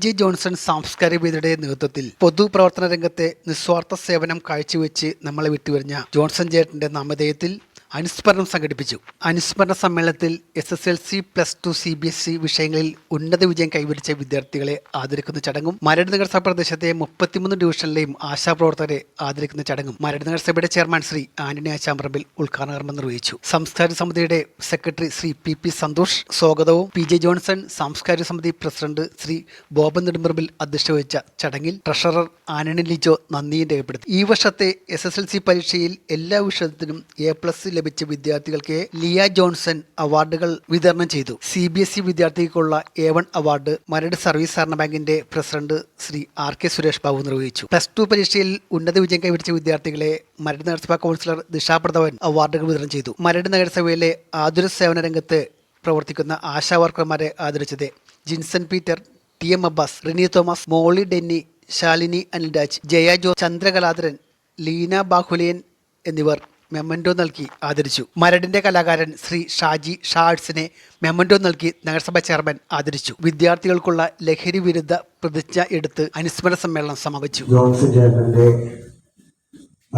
J Johnson സാംസ്കാരിക നേതൃത്വത്തിൽ പൊതുപ്രവർത്തന രംഗത്തെ നിസ്വാർത്ഥ സേവനം കാഴ്ചവെച്ച് നമ്മളെ വിട്ടുവരിഞ്ഞ ജോൺസൺ ജേട്ടന്റെ നാമധേയത്തിൽ അനുസ്മരണം സംഘടിപ്പിച്ചു. അനുസ്മരണ സമ്മേളനത്തിൽ S S L C plus two C B S E വിഷയങ്ങളിൽ ഉന്നത വിജയം കൈവരിച്ച വിദ്യാർത്ഥികളെ ആദരിക്കുന്ന ചടങ്ങും മരട് നഗരസഭ പ്രദേശത്തെ മുപ്പത്തിമൂന്ന് ഡിവിഷനിലെയും ആശാപ്രവർത്തകരെ ആദരിക്കുന്ന ചടങ്ങും മരട് നഗരസഭയുടെ ചെയർമാൻ ശ്രീ ആന്റണി ആശാമ്പറമ്പിൽ ഉദ്ഘാടന കർമ്മം നിർവഹിച്ചു. സംസ്കാര സമിതിയുടെ secretary Shri P P Santhosh സ്വാഗതവും പി ജെ ജോൺസൺ സാംസ്കാരിക സമിതി പ്രസിഡന്റ് ശ്രീ ബോബൻ നെടുമ്പറമ്പിൽ അധ്യക്ഷത വഹിച്ച ചടങ്ങിൽ ട്രഷറർ ആനണി ലിജോ നന്ദിയും രേഖപ്പെടുത്തി. ഈ വർഷത്തെ എസ് എസ് എൽ സി പരീക്ഷയിൽ എല്ലാ വിഷയത്തിനും എ പ്ലസ് ലഭിച്ച വിദ്യാർത്ഥികൾക്ക് ലിയ ജോൺസൺ അവാർഡുകൾ വിതരണം ചെയ്തു. സി ബി എസ് ഇ വിദ്യാർത്ഥികൾക്കുള്ള A one award Maradu service സഹകരണ ബാങ്കിന്റെ president Shri R K Suresh Babu നിർവഹിച്ചു. പ്ലസ് ടു പരീക്ഷയിൽ ഉന്നത വിജയം കൈവരിച്ച വിദ്യാർത്ഥികളെ മരട് നഗരസഭാ കൗൺസിലർ ദിശാപ്രദവൻ അവാർഡുകൾ വിതരണം ചെയ്തു. മരട് നഗരസഭയിലെ ആതുര സേവന രംഗത്ത് പ്രവർത്തിക്കുന്ന ആശാ വർക്കർമാരെ ആദരിച്ചത് Jinson Peter T M Abbas Rini Thomas Molly Denny Shalini Anilraj Jaya Jo Chandrakaladharan Leena Bahuleyan എന്നിവർ മെമ്മന്റോ നൽകി ആദരിച്ചു. മരടിന്റെ കലാകാരൻ ശ്രീ ഷാജി ഷാഡ്സിനെ മെമ്മന്റോ നൽകി നഗരസഭാ ചെയർമാൻ ആദരിച്ചു. വിദ്യാർത്ഥികൾക്കുള്ള ലഹരി വിരുദ്ധ പ്രതിജ്ഞ എടുത്ത് അനുസ്മരണ സമ്മേളനം സമാപിച്ചു.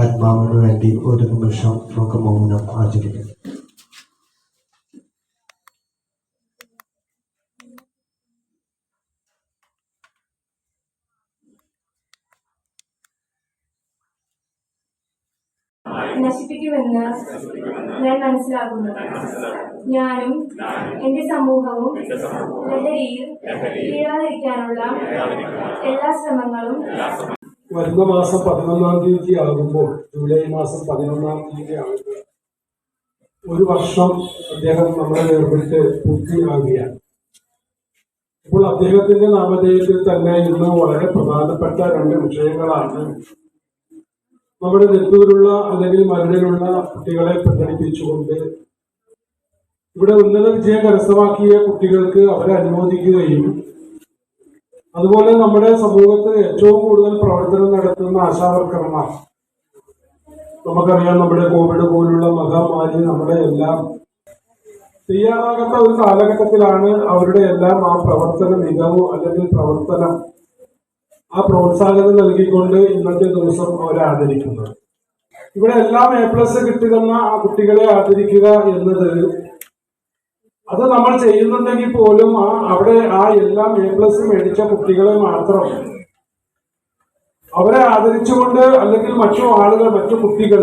ആത്മാവിന് വേണ്ടി ഒരു നിമിഷം നമുക്ക് മൗനം നശിപ്പിക്കുമെന്ന് ഞാൻ മനസ്സിലാക്കുന്നു ഞാനും എന്റെ സമൂഹവും ലഹരിയിൽ കീഴാതിരിക്കാനുള്ള എല്ലാ ശ്രമങ്ങളും വരുന്ന മാസം പതിനൊന്നാം തീയതി ആകുമ്പോൾ ജൂലൈ മാസം പതിനൊന്നാം തീയതി ആകുമ്പോൾ ഒരു വർഷം അദ്ദേഹം നമ്മളെ വേർപെട്ട് പൂർത്തിയാകുകയാണ് അപ്പോൾ അദ്ദേഹത്തിന്റെ നാമധേയത്തിൽ തന്നെ ഇന്ന് വളരെ പ്രധാനപ്പെട്ട രണ്ട് വിഷയങ്ങളാണ് നമ്മുടെ നെല്ലൂരുള്ള അല്ലെങ്കിൽ മരടിലുള്ള കുട്ടികളെ പ്രകടിപ്പിച്ചുകൊണ്ട് ഇവിടെ ഉന്നത വിജയം കരസ്ഥമാക്കിയ കുട്ടികൾക്ക് അവരെ അനുമോദിക്കുകയും അതുപോലെ നമ്മുടെ സമൂഹത്തിൽ ഏറ്റവും കൂടുതൽ പ്രവർത്തനം നടത്തുന്ന ആശാവർക്കർമാർ. നമുക്കറിയാം നമ്മുടെ കോവിഡ് പോലുള്ള മഹാമാരി നമ്മുടെ എല്ലാം തയ്യാറാകുന്ന ഒരു കാലഘട്ടത്തിലാണ് അവരുടെ എല്ലാം ആ പ്രവർത്തന മികവ് അല്ലെങ്കിൽ പ്രവർത്തനം ആ പ്രോത്സാഹനം നൽകിക്കൊണ്ട് ഇന്നത്തെ ദിവസം അവരെ ആദരിക്കുന്നത് ഇവിടെ എല്ലാം എ പ്ലസ് കിട്ടുന്ന ആ കുട്ടികളെ ആദരിക്കുക എന്നത് അത് നമ്മൾ ചെയ്യുന്നുണ്ടെങ്കിൽ പോലും ആ അവിടെ ആ എല്ലാം എ പ്ലസ് മേടിച്ച കുട്ടികളെ മാത്രം അവരെ ആദരിച്ചുകൊണ്ട് അല്ലെങ്കിൽ മറ്റു ആളുകൾ മറ്റു കുട്ടികൾ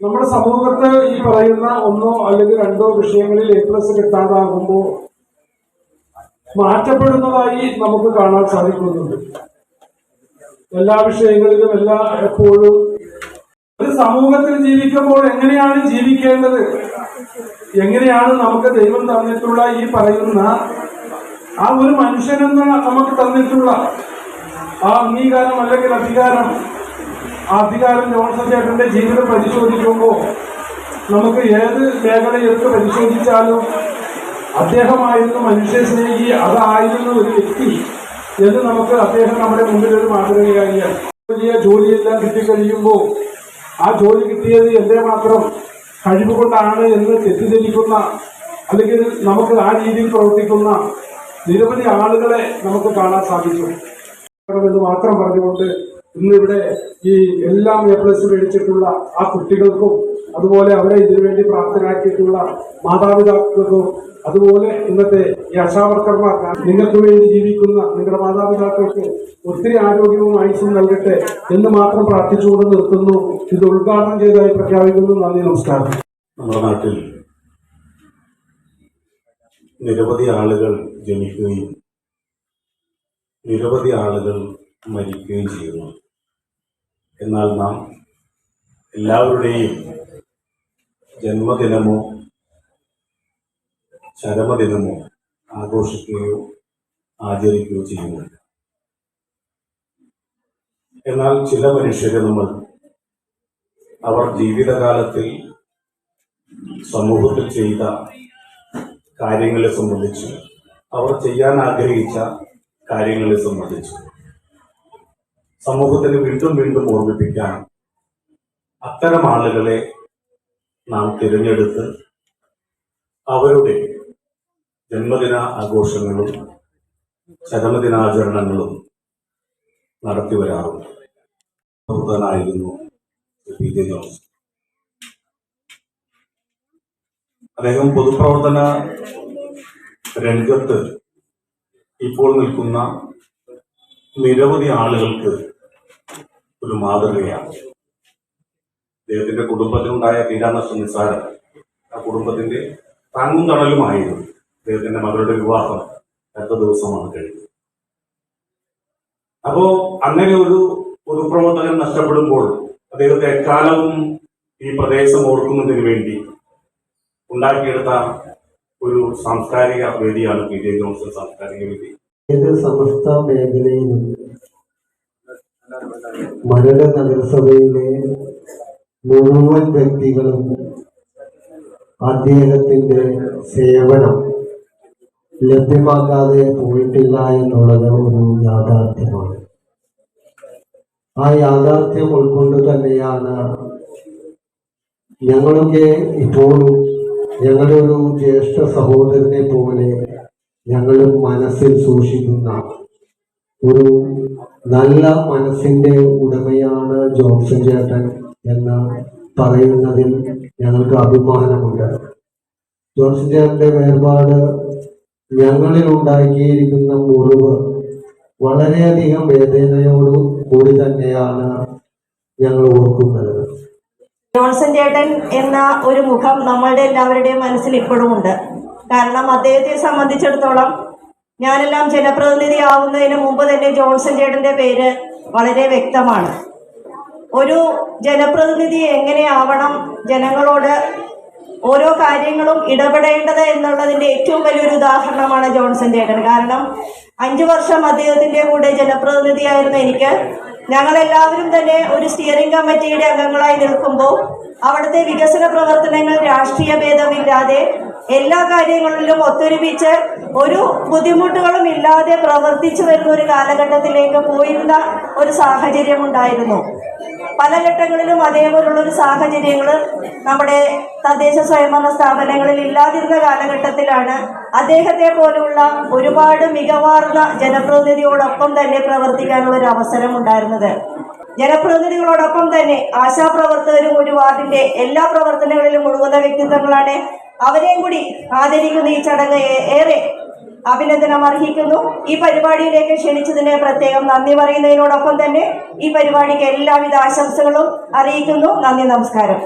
നമ്മുടെ സമൂഹത്തെ ഈ പറയുന്ന ഒന്നോ അല്ലെങ്കിൽ രണ്ടോ വിഷയങ്ങളിൽ എ പ്ലസ് കിട്ടാതാകുമ്പോൾ മാറ്റപ്പെടുന്നതായി നമുക്ക് കാണാൻ സാധിക്കുന്നുണ്ട്. എല്ലാ വിഷയങ്ങളിലും എല്ലാ എപ്പോഴും ഒരു സമൂഹത്തിൽ ജീവിക്കുമ്പോൾ എങ്ങനെയാണ് ജീവിക്കേണ്ടത്? എങ്ങനെയാണ് നമുക്ക് ദൈവം തന്നിട്ടുള്ള ഈ പറയുന്ന ആ ഒരു മനുഷ്യനെന്ന് നമുക്ക് തന്നിട്ടുള്ള ആ അംഗീകാരം അല്ലെങ്കിൽ അധികാരം ആ അധികാരം ജോൺസൺ ചേട്ടന്റെ ജീവിതം പരിശോധിക്കുമ്പോൾ നമുക്ക് ഏത് മേഖല പരിശോധിച്ചാലും അദ്ദേഹമായിരുന്നു മനുഷ്യ സ്നേഹി അതായിരുന്നു ഒരു വ്യക്തി എന്ന് നമുക്ക് അദ്ദേഹം നമ്മുടെ മുമ്പിൽ ഒരു മാതൃകയായിയാണ് വലിയ ജോലിയെല്ലാം കിട്ടിക്കഴിയുമ്പോൾ ആ ജോലി കിട്ടിയത് എന്റെ മാത്രം കഴിവ് കൊണ്ടാണ് എന്ന് തെറ്റിദ്ധരിക്കുന്ന അല്ലെങ്കിൽ നമുക്ക് ആ രീതിയിൽ പ്രവർത്തിക്കുന്ന നിരവധി ആളുകളെ നമുക്ക് കാണാൻ സാധിക്കും. എന്ന് മാത്രം പറഞ്ഞുകൊണ്ട് ഇന്നിവിടെ ഈ എല്ലാം എ പ്ലസ് മേടിച്ചിട്ടുള്ള ആ കുട്ടികൾക്കും അതുപോലെ അവരെ ഇതിനുവേണ്ടി പ്രാപ്തരാക്കിയിട്ടുള്ള മാതാപിതാക്കൾക്കും അതുപോലെ ഇന്നത്തെ ഈ ആശാവർക്കർമാർക്ക് നിങ്ങൾക്ക് വേണ്ടി ജീവിക്കുന്ന നിങ്ങളുടെ മാതാപിതാക്കൾക്ക് ഒത്തിരി ആരോഗ്യവും ആയുസ്സും നൽകട്ടെ എന്ന് മാത്രം പ്രാർത്ഥിച്ചുകൊണ്ട് നിർത്തുന്നു. ഇത് ഉദ്ഘാടനം ചെയ്തതായി പ്രഖ്യാപിക്കുന്നു. നന്ദി നമസ്കാരം. നമ്മുടെ നാട്ടിൽ നിരവധി ആളുകൾ ജനിക്കുകയും നിരവധി ആളുകൾ മരിക്കുകയും ചെയ്യുന്നു. എന്നാൽ നാം എല്ലാവരുടെയും ജന്മദിനമോ ചരമദിനമോ ആഘോഷിക്കുകയോ ആചരിക്കുകയോ ചെയ്യുന്നില്ല. എന്നാൽ ചില മനുഷ്യരെ നമ്മൾ അവർ ജീവിതകാലത്തിൽ സമൂഹത്തിൽ ചെയ്ത കാര്യങ്ങളെ സംബന്ധിച്ച് അവർ ചെയ്യാൻ ആഗ്രഹിച്ച കാര്യങ്ങളെ സംബന്ധിച്ച് സമൂഹത്തിന് വീണ്ടും വീണ്ടും ഓർമ്മിപ്പിക്കാൻ അത്തരം ആളുകളെ നാം തിരഞ്ഞെടുത്ത് അവരുടെ ജന്മദിന ആഘോഷങ്ങളും ചരമദിനാചരണങ്ങളും നടത്തി വരാറുണ്ട്. പി ജെ അദ്ദേഹം പൊതുപ്രവർത്തന രംഗത്ത് ഇപ്പോൾ നിൽക്കുന്ന നിരവധി ആളുകൾക്ക് ഒരു മാതൃകയാണ്. അദ്ദേഹത്തിന്റെ കുടുംബത്തിനുണ്ടായ തീരാനഷ്ടം നിസ്സാരം. ആ കുടുംബത്തിന്റെ താങ്ങും തണലുമായിരുന്നു അദ്ദേഹത്തിന്റെ മകളുടെ വിവാഹം അടുത്ത ദിവസമാണ് കഴിഞ്ഞത്. അപ്പോ അങ്ങനെ ഒരു പൊതുപ്രവർത്തകൻ നഷ്ടപ്പെടുമ്പോൾ അദ്ദേഹത്തെ എക്കാലവും ഈ പ്രദേശം ഓർക്കുന്നതിന് വേണ്ടി ഉണ്ടാക്കിയെടുത്ത ഒരു സാംസ്കാരിക വേദിയാണ് പി ജെ ജോൺസൺ സാംസ്കാരിക വേദി. സമസ്ത മേഖലയിലും മരട് നഗരസഭയിലെ മുഴുവൻ വ്യക്തികളും അദ്ദേഹത്തിന്റെ സേവനം ലഭ്യമാക്കാതെ പോയിട്ടില്ല എന്നുള്ളത് ഒരു യാഥാർത്ഥ്യമാണ്. ആ യാഥാർത്ഥ്യം ഉൾക്കൊണ്ട് തന്നെയാണ് ഞങ്ങളൊക്കെ ഇപ്പോഴും ഞങ്ങളുടെ ഒരു ജ്യേഷ്ഠ സഹോദരനെ പോലെ ഞങ്ങൾ മനസ്സിൽ സൂക്ഷിക്കുന്ന ഒരു നല്ല മനസ്സിന്റെ ഉടമയാണ് ജോൺസൺ ചേട്ടൻ. എന്ന് പറയുന്നതിൽ ഞങ്ങൾക്ക് അഭിമാനമുണ്ട്. ചേട്ടന്റെ വേർപാട് ഞങ്ങളിൽ ഉണ്ടാക്കിയിരിക്കുന്ന മുറിവ് വളരെയധികം വേദനയോട് കൂടി തന്നെയാണ് ഞങ്ങൾ ഓർക്കുന്നത്. ജോൺസൺ ചേട്ടൻ എന്ന ഒരു മുഖം നമ്മളുടെ എല്ലാവരുടെയും മനസ്സിൽ ഇപ്പോഴും ഉണ്ട്. കാരണം അദ്ദേഹത്തെ സംബന്ധിച്ചിടത്തോളം ഞാനെല്ലാം ജനപ്രതിനിധി ആവുന്നതിന് മുമ്പ് തന്നെ ജോൺസൺ ചേട്ടന്റെ പേര് വളരെ വ്യക്തമാണ്. ഒരു ജനപ്രതിനിധി എങ്ങനെയാവണം? ജനങ്ങളോട് ഓരോ കാര്യങ്ങളും ഇടപെടേണ്ടത് എന്നുള്ളതിന്റെ ഏറ്റവും വലിയൊരു ഉദാഹരണമാണ് ജോൺസൺ ചേട്ടൻ. കാരണം അഞ്ചു വർഷം അദ്ദേഹത്തിന്റെ കൂടെ ജനപ്രതിനിധിയായിരുന്ന എനിക്ക്. ഞങ്ങൾ എല്ലാവരും തന്നെ ഒരു സ്റ്റിയറിംഗ് കമ്മിറ്റിയുടെ അംഗങ്ങളായി നിൽക്കുമ്പോൾ അവിടുത്തെ വികസന പ്രവർത്തനങ്ങൾ രാഷ്ട്രീയ ഭേദമില്ലാതെ എല്ലാ കാര്യങ്ങളിലും ഒത്തൊരുമിച്ച് ഒരു ബുദ്ധിമുട്ടുകളും ഇല്ലാതെ പ്രവർത്തിച്ചു വരുന്ന ഒരു കാലഘട്ടത്തിലേക്ക് പോയിരുന്ന ഒരു സാഹചര്യം ഉണ്ടായിരുന്നു. പല ഘട്ടങ്ങളിലും അതേപോലുള്ള ഒരു സാഹചര്യങ്ങൾ നമ്മുടെ തദ്ദേശ സ്വയംഭരണ സ്ഥാപനങ്ങളിൽ ഇല്ലാതിരുന്ന കാലഘട്ടത്തിലാണ് അദ്ദേഹത്തെ പോലുള്ള ഒരുപാട് മികവാർന്ന ജനപ്രതിനിധിയോടൊപ്പം തന്നെ പ്രവർത്തിക്കാനുള്ള ഒരു അവസരം ഉണ്ടായിരുന്നത്. ജനപ്രതിനിധികളോടൊപ്പം തന്നെ ആശാപ്രവർത്തകരും ഒരു വാർഡിന്റെ എല്ലാ പ്രവർത്തനങ്ങളിലും മുഴുകുന്ന വ്യക്തിത്വങ്ങളാണ്. അവരെയും കൂടി ആദരിക്കുന്ന ഈ ചടങ്ങ് ഏറെ അഭിനന്ദനം അർഹിക്കുന്നു. ഈ പരിപാടിയിലേക്ക് ക്ഷണിച്ചതിന് പ്രത്യേകം നന്ദി പറയുന്നതിനോടൊപ്പം തന്നെ ഈ പരിപാടിക്ക് എല്ലാവിധ ആശംസകളും അറിയിക്കുന്നു. നന്ദി നമസ്കാരം.